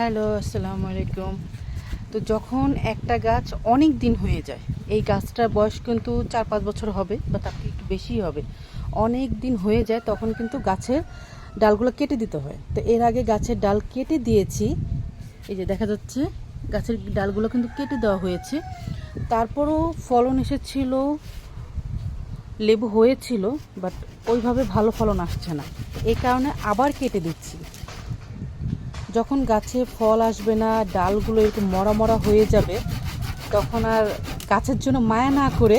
Hello আসসালামু আলাইকুম তো যখন একটা গাছ অনেক দিন হয়ে যায়, এই গাছটার বয়স কিন্তু চার পাঁচ বছর হবে, বা তার একটু বেশিই হবে। অনেক দিন হয়ে যায়, তখন কিন্তু গাছের ডালগুলো কেটে দিতে হয়। তো এর আগে গাছের ডাল কেটে দিয়েছি। এই যে দেখা যাচ্ছে, গাছের ডালগুলো কিন্তু কেটে দেওয়া হয়েছে। তারপরও ফলন এসেছিল, লেবু হয়েছিল, বাট ওইভাবে ভালো ফলন আসছে না। এই কারণে আবার কেটে দিচ্ছি। যখন গাছে ফল আসবে না, ডালগুলো এরকম মরা মরা হয়ে যাবে, তখন আর গাছের জন্য মায়া না করে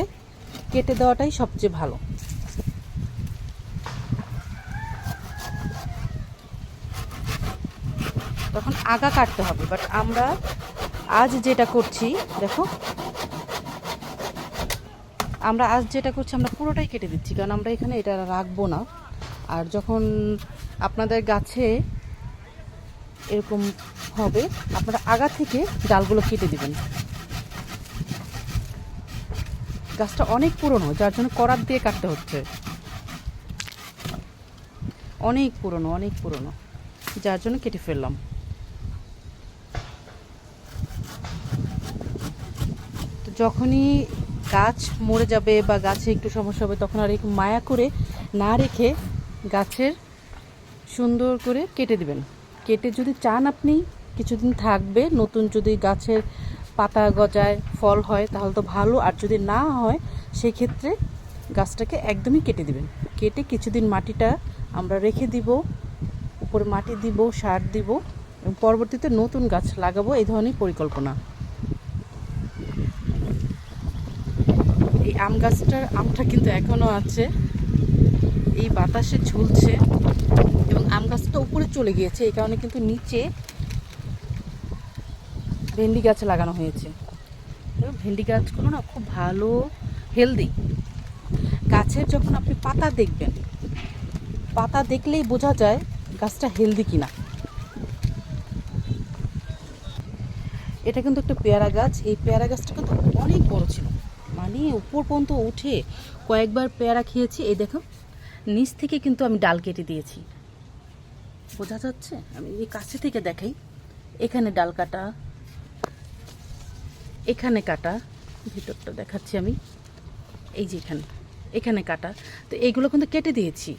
কেটে দেওয়াটাই সবচেয়ে ভালো। তখন আগা কাটতে হবে বাট আমরা আজ যেটা করছি, দেখো, আমরা আজ যেটা করছি, আমরা পুরোটাই কেটে দিচ্ছি, কারণ আমরা এখানে এটা রাখব না। আর যখন আপনাদের গাছে এরকম হবে, আপনারা আগা থেকে ডালগুলো কেটে দেবেন। গাছটা অনেক পুরনো, যার জন্য করাত দিয়ে কাটতে হচ্ছে। অনেক পুরনো অনেক পুরনো, যার জন্য কেটে ফেললাম। তো যখনই গাছ মরে যাবে বা গাছে একটু সমস্যা হবে, তখন আর মায়া করে না রেখে গাছের সুন্দর করে কেটে দিবেন। কেটে যদি চান আপনি, কিছুদিন থাকবে, নতুন যদি গাছের পাতা গজায় ফল হয়, তাহলে তো ভালো। আর যদি না হয়, সেক্ষেত্রে গাছটাকে একদমই কেটে দিবেন। কেটে কিছুদিন মাটিটা আমরা রেখে দিব, উপরে মাটি দিব, সার দিব, এবং পরবর্তীতে নতুন গাছ লাগাবো, এই ধরনের পরিকল্পনা। এই আম গাছটার আমটা কিন্তু এখনও আছে। এই বাতাসে ঝুলছে এবং আম গাছটা উপরে চলে গিয়েছে, এই কারণে কিন্তু নিচে ভেন্ডি গাছ লাগানো হয়েছে। ভেন্ডি গাছগুলো না খুব ভালো হেলদি গাছের যখন আপনি পাতা দেখবেন, পাতা দেখলেই বোঝা যায় গাছটা হেলদি কিনা। এটা কিন্তু একটা পেয়ারা গাছ, এই পেয়ারা গাছটা কিন্তু অনেক বড় ছিল। মানে উপর পর্যন্ত উঠে কয়েকবার পেয়ারা খেয়েছি, এই দেখো, নিচ থেকে কিন্তু আমি ডাল কেটে দিয়েছি। বোঝা যাচ্ছে? আমি এই কাছে থেকে দেখাই। এখানে ডাল কাটা, এখানে কাটা, ভিতরটা দেখাচ্ছি আমি। এই যে এখানে এখানে কাটা। তো এইগুলো কিন্তু কেটে দিয়েছি।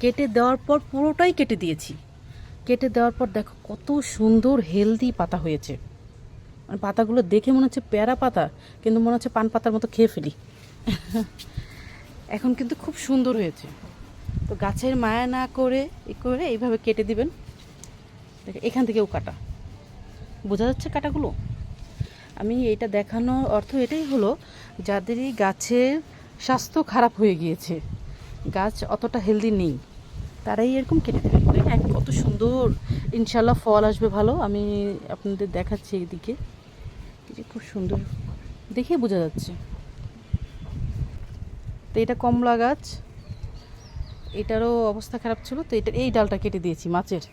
কেটে দেওয়ার পর পুরোটাই কেটে দিয়েছি। কেটে দেওয়ার পর দেখো কত সুন্দর হেলদি পাতা হয়েছে। মানে পাতাগুলো দেখে মনে হচ্ছে প্যারা পাতা, কিন্তু মনে হচ্ছে পান পাতার মতো খেয়ে ফেলি। এখন কিন্তু খুব সুন্দর হয়েছে। তো গাছের মায়া না করে ই করে এইভাবে কেটে দিবেন। এখান থেকেও কাটা। বোঝা যাচ্ছে কাটাগুলো? আমি এটা দেখানোর অর্থ এটাই হলো যাদেরই গাছের স্বাস্থ্য খারাপ হয়ে গিয়েছে, গাছ অতটা হেলদি নেই, তারাই এরকম কেটে দেবে দেখেন কত সুন্দর ইনশাল্লাহ ফল আসবে ভালো। আমি আপনাদের দেখাচ্ছি এইদিকে। খুব সুন্দর, দেখে বোঝা যাচ্ছে। তো এটা কমলা গাছ। এটারও অবস্থা খারাপ ছিল, তো এটা, এই ডালটা কেটে দিয়েছি, মাছের।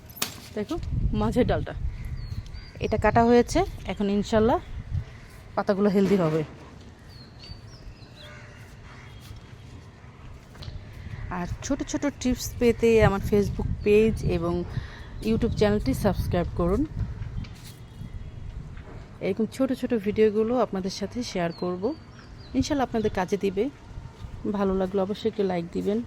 দেখো, মাছের ডালটা। এটা কাটা হয়েছে, এখন ইনশাল্লাহ পাতাগুলো হেলদি হবে। আর ছোট ছোট টিপস পেতে আমার ফেসবুক পেজ এবং ইউটিউব চ্যানেলটি সাবস্ক্রাইব করুন। এরকম ছোট ছোট ভিডিওগুলো আপনাদের সাথে শেয়ার করব। ইনশাল্লাহ আপনাদের কাজে দিবে। ভালো লাগল অবশ্যই একটু লাইক দিবেন।